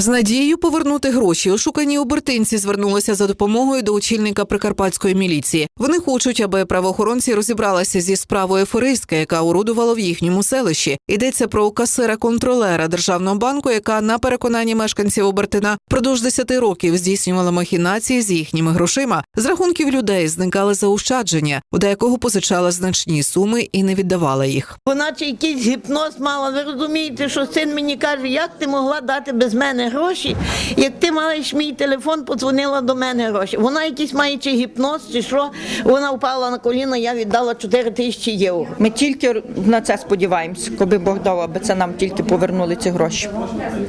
З надією повернути гроші ошукані обертинці звернулися за допомогою до очільника прикарпатської міліції. Вони хочуть, аби правоохоронці розібралися зі справою аферистки, яка орудувала в їхньому селищі. Йдеться про касира-контролера державного банку, яка на переконанні мешканців Обертина впродовж 10 років здійснювала махінації з їхніми грошима. З рахунків людей зникали заощадження, у деякого позичала значні суми і не віддавала їх. Вона чи якийсь гіпноз мала. Ви розумієте, що син мені каже, як ти могла дати без мене гроші, як ти маєш мій телефон, подзвонила до мене гроші. Вона якийсь має чи гіпноз, чи що. Вона впала на коліна, я віддала 4 тисячі євро. Ми тільки на це сподіваємося, коли Бог дав, аби це нам тільки повернули ці гроші.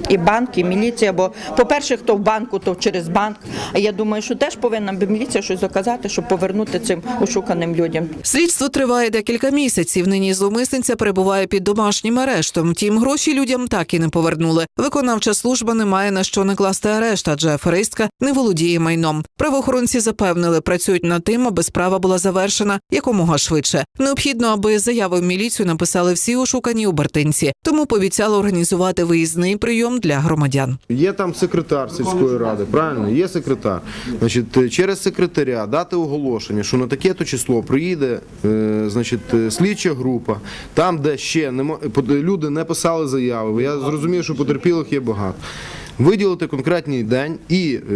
І банк, і міліція. Бо, по-перше, хто в банку, то через банк. А я думаю, що теж повинна би міліція щось доказати, щоб повернути цим ошуканим людям. Слідство триває декілька місяців. Нині зловмисниця перебуває під домашнім арештом. Втім, гроші людям так і не повернули. Виконавча служба не має на що накласти арешт, адже аферистка не володіє майном. Правоохоронці запевнили, працюють над тим, аби справа була завершена якомога швидше. Необхідно, аби заяви в міліцію написали всі ошукані обертинці. Тому пообіцяли організувати виїзний прийом для громадян. Є там секретар сільської ради, правильно? Є секретар. Значить, е, через секретаря дати оголошення, що на таке-то число приїде е, значить, е, слідча група, там, де ще не люди не писали заяви. Я зрозумів, що потерпілих є багато. Виділити конкретний день і е,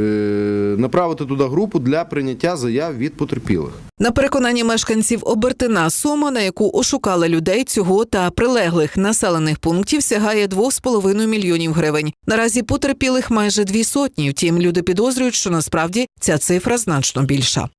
направити туди групу для прийняття заяв від потерпілих. На переконання мешканців Обертина сума, на яку ошукали людей цього та прилеглих населених пунктів, сягає 2,5 мільйонів гривень. Наразі потерпілих майже дві сотні. Втім, люди підозрюють, що насправді ця цифра значно більша.